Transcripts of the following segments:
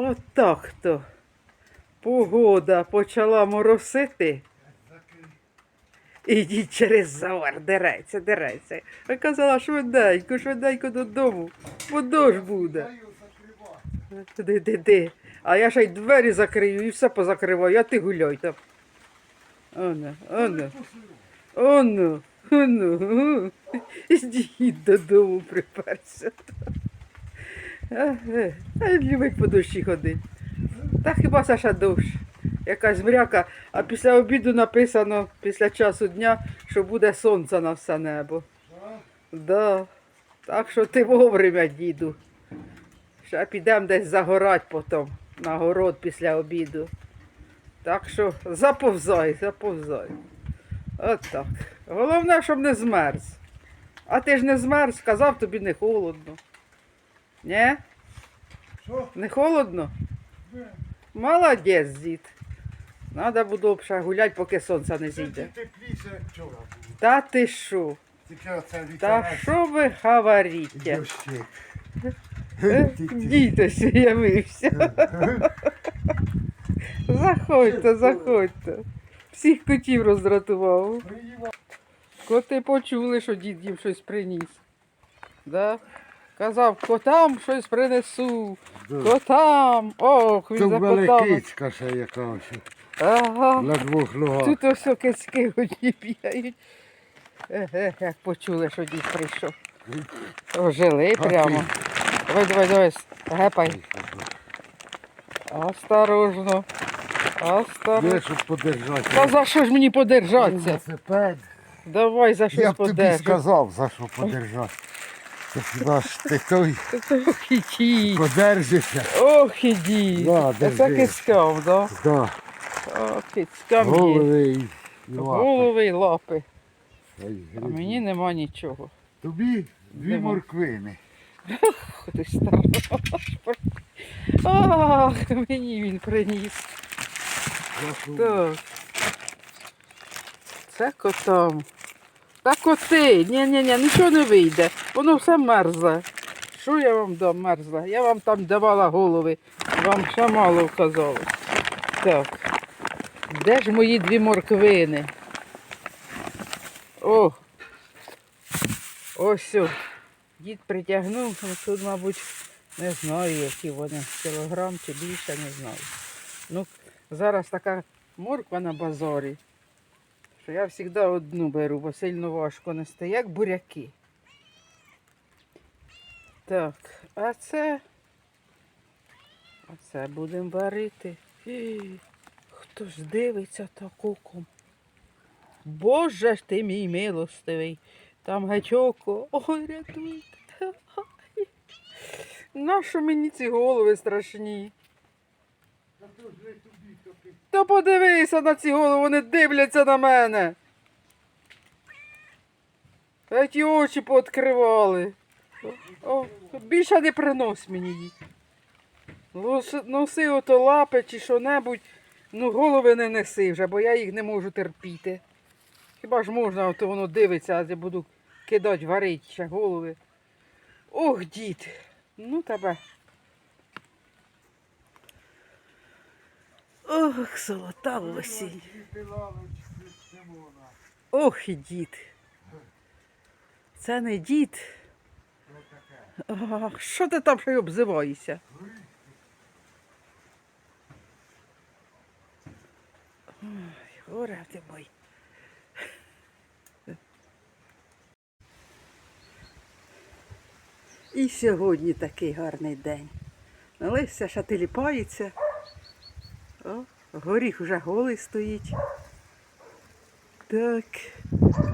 От так то. Погода почала моросити. Ідіть через завар, дереться, дереться. Я казала швиденько, швиденько додому, бо дощ буде. Де, де, де. А я ще й двері закрию і все позакриваю, а ти гуляй там. Оно, оно, оно, оно. Ідіть додому приперся. А, е, любить по дощі ходити. Та хіба Саша дощ? Якась мряка, а після обіду написано після часу дня, що буде сонце на все небо. Да. Так що ти вовремя, діду. Ще підемо десь загорать потім на город після обіду. Так що заповзай, заповзай. От так. Головне, щоб не змерз. А ти ж не змерз, сказав тобі не холодно. Ні? Що? Не холодно? Молодець, дід. Надо було б ще гуляти, поки сонце не зійде. Тепліше, вчора було. Та ти що? Тільки оце Та вітерець. що ви говорите? Дощик. Е, Дід явився. Заходьте, заходьте. Всіх котів роздратував. Коти почули, що дід їм щось приніс. Да? Казав, котам щось принесу. Котам. Ох, він Тут за була котами. кицька ще якась. Ага. На двох ногах. Тут ось кицьки одні бігають. Еге, як почули, що дід прийшов. Ожили прямо. Давай, давай, давай, гепай. Осторожно. Осторожно. щоб подержати. Та за що ж мені подержатися? Велосипед. Давай за Я щось б тобі сказав, за що подержати. Це хіба ти той Ох, і ті. подержишся. Ох, і. Да, Це держи. кискав, да? Да. О, кицькам є. Голови і і лапи. Голови й лапи. Ой, А мені нема нічого. Тобі дві Нема. морквини. Ти стара. Ах, мені він приніс. Так. Це котам. Та коти. Ні, ні, ні, нічого не вийде. Воно все мерзле. Що я вам дам мерзле? Я вам там давала голови. Вам ще мало вказало. Так. Де ж мої дві морквини? О! Ось. Дід притягнув, ну, тут, мабуть, не знаю, які вони, кілограм чи більше, не знаю. Ну, зараз така морква на базарі, що я завжди одну беру, бо сильно важко нести, як буряки. Так, а це. А це будемо варити. Хто ж дивиться так оком? Боже ж ти мій милостивий. Там гачоко. Ой, рятуйте. Нащо мені ці голови страшні? То подивися на ці голови, вони дивляться на мене. І очі пооткривали. Більше не принось мені їх. Носи, ото лапи чи що-небудь, ну голови не неси вже, бо я їх не можу терпіти. Хіба ж можна, ото воно дивиться, а я буду кидати, варити ще голови. Ох, дід, ну тебе. Ох, золота осінь. Ох, і дід. Це не дід. Ах, що ти там ще й обзиваєшся? Ой, горе ти мой. І сьогодні такий гарний день. Листя ще теліпається. О, горіх вже голий стоїть. Так,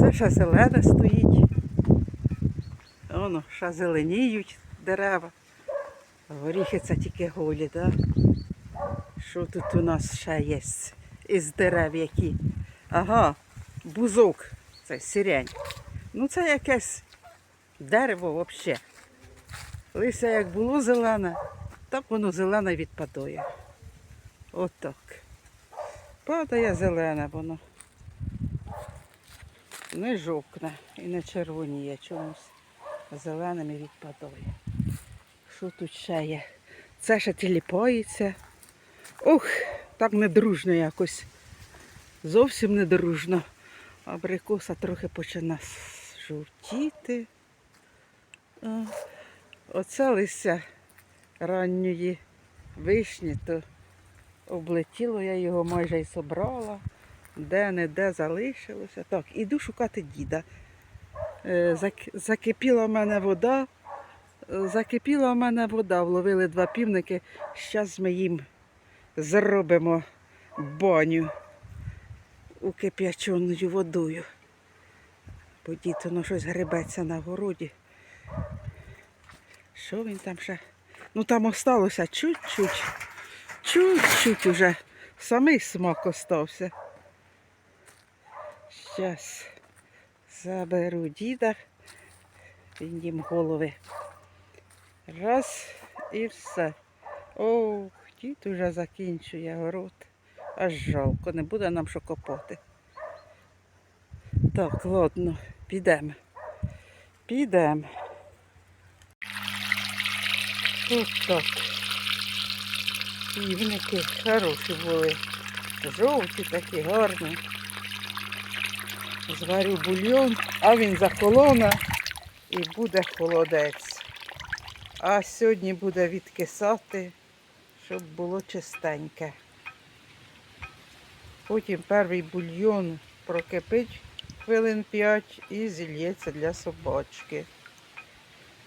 це ще зелене стоїть. Воно, ще зеленіють дерева. Горіхи це тільки голі, так? Що тут у нас ще є із дерев які? Ага, бузок, це сирень. Ну це якесь дерево взагалі. Лися як було зелене, так воно зелене відпадає. Отак. Падає зелене воно. Не жовкне і не червоніє чомусь. Зеленим і відпадає. Що тут ще є? Це ще тіліпається. Ух, так недружно якось. Зовсім недружно. Абрикоса трохи починає жовтіти. Оце листя ранньої вишні, то облетіло, я його майже й собрала. Де-не-де залишилося. Так, іду шукати діда. Е, Закипіла в мене вода. Е, Закипіла в мене вода, вловили два півники. Зараз ми їм зробимо баню у кип'яченою водою. Бо дід воно щось гребеться на городі. Що він там ще? Ну там осталося чуть-чуть. Чуть-чуть уже. Самий смак остався. Щас заберу діда. Він їм голови. Раз і все. Ох, дід уже закінчує город. Аж жалко, не буде нам що копати. Так, ладно, підемо. Підемо. Ось так. Півники хороші були. Жовті такі гарні. Зварю бульйон, а він захолоне і буде холодець. А сьогодні буде відкисати, щоб було чистеньке. Потім перший бульйон прокипить хвилин 5 і зільється для собачки.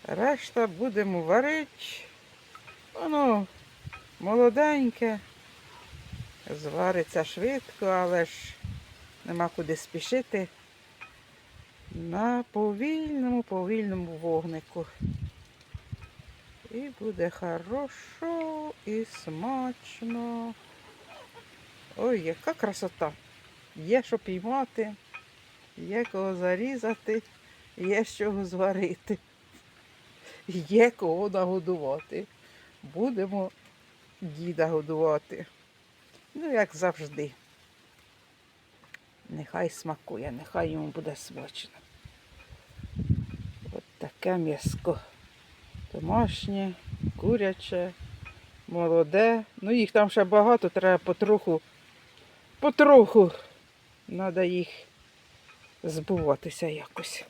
Решта будемо варити. Воно молоденьке, звариться швидко, але ж нема куди спішити. На повільному, повільному вогнику. І буде хорошо і смачно. Ой, яка красота. Є що піймати, є кого зарізати, є з чого зварити. Є кого нагодувати. Будемо діда годувати. Ну, як завжди. Нехай смакує, нехай йому буде смачно. От таке м'яско. Домашнє, куряче, молоде. Ну їх там ще багато, треба потроху, потроху. Треба їх збуватися якось.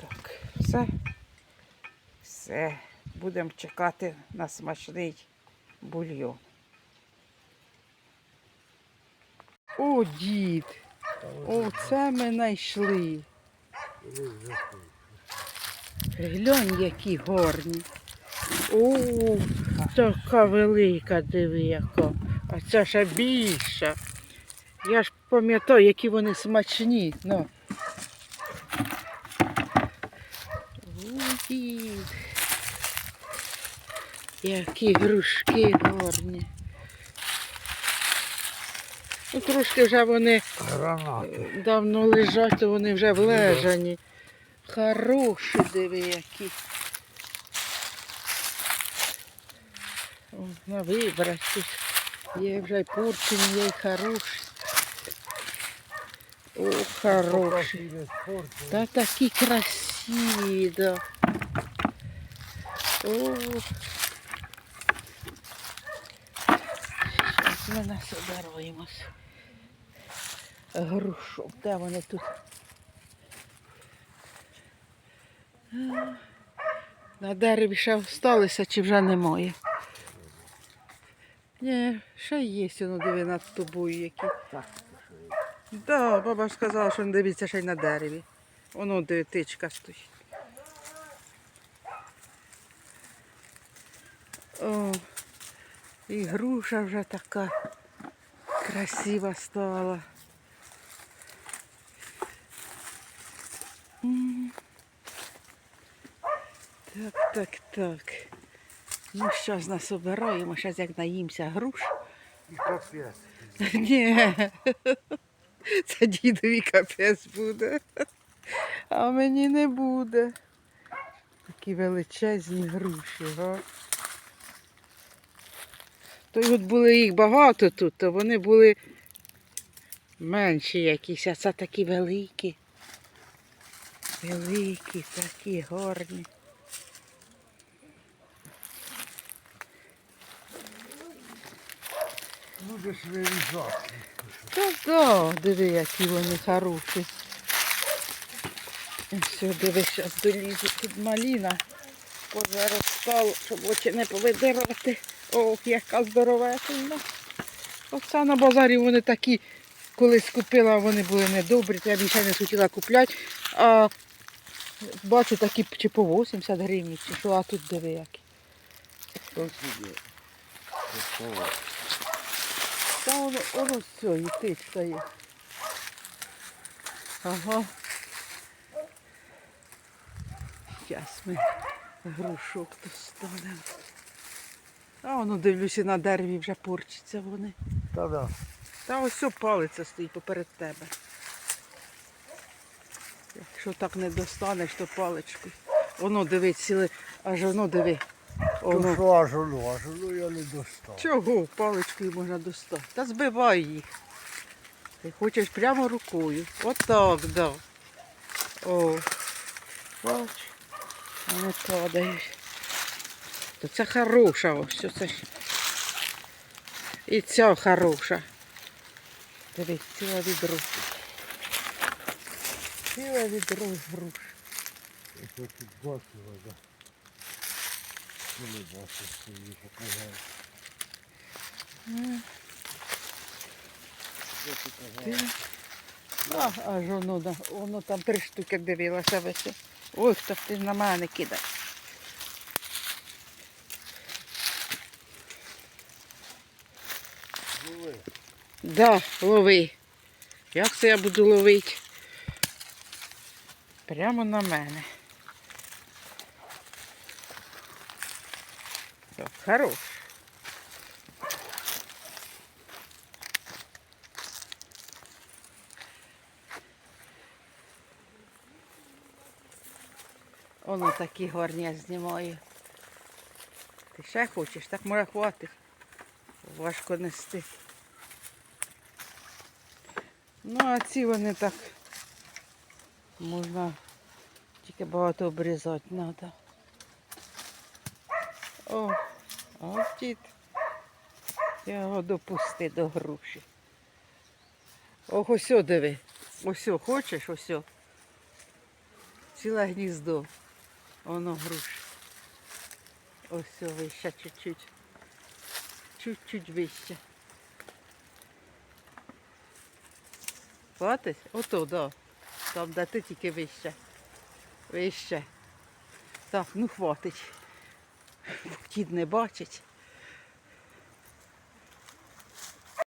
Так, все. Все. Будемо чекати на смачний бульйон. О, дід! Оце ми знайшли. Глянь, які гарні. О, така велика, диви яка. А ця ще більша. Я ж пам'ятаю, які вони смачні. Ну. О, дід. Які грушки гарні. Ну, трошки вже вони Гранати. давно лежать, то вони вже влежані. Хороші диви які. О, на вибрати. Є вже й порчені, є й хороші. О, хороші. Та такі красиві, да. О. Ми насобираємось. Грушу. Де вони тут? На дереві ще всталися, чи вже немає? Ні, ще є, ну диви над тобою які. Так, да, баба ж сказала, що не дивіться ще й на дереві. Воно де тичка стоїть. О, і груша вже така красива стала. Так, так, так. Ну, зараз нас обираємо, зараз як наїмся груш. І капець. Ні. Це дідові капець буде. А мені не буде. Такі величезні груші, га. То тут були їх багато тут, то вони були менші якісь, а це такі великі. Великі, такі гарні. Будеш вирізати. Так, да, диви, які вони хороші. Все, диви, зараз долізу. Тут маліна. Позаростало, щоб очі не повидирати. Ох, яка здоровесенька. Оце на базарі вони такі, колись купила, вони були недобрі, я більше не хотіла купляти. А бачу такі чи по 80 гривень, чи що, а тут диви які. Та воно, воно все, і тичкає. Ага. Зараз ми грушок достанемо. А воно дивлюся на дереві вже порчаться вони. Та да. Та ось все палиця стоїть поперед тебе. Якщо так не достанеш, то паличкою. Воно диви, ціле, аж воно диви. Воно. що аж воно, аж воно я не достав. Чого паличкою можна достати? Та збивай їх. Ти хочеш прямо рукою. Отак, да. О. Бач. Вони падають. То це хороша ось. що Це ж. І ця хороша. Дивись, ціле відро. Ціле відро з груш. Ось тут бачила, да. Ну, не бачу, що її показав. Що ти казав? А, аж воно, да, воно там три штуки дивилася весь. Ой, хто ти на мене кидає. Да, лови. Як це я буду ловити? Прямо на мене. Так, хорош. Воно такі гарні я знімаю. Ти ще хочеш, так може хватить. Важко нести. Ну, а ці вони так можна тільки багато обрізати треба. О, а дід. Його допусти до груші. Ох, ось диви. Ось хочеш, ось. Ціле гніздо. Воно груш. Ось вище чуть-чуть. Чуть-чуть вище. Хватить? Ото, да. Там, де ти тільки вище. Вище. Так, ну хватить. Дід не бачить.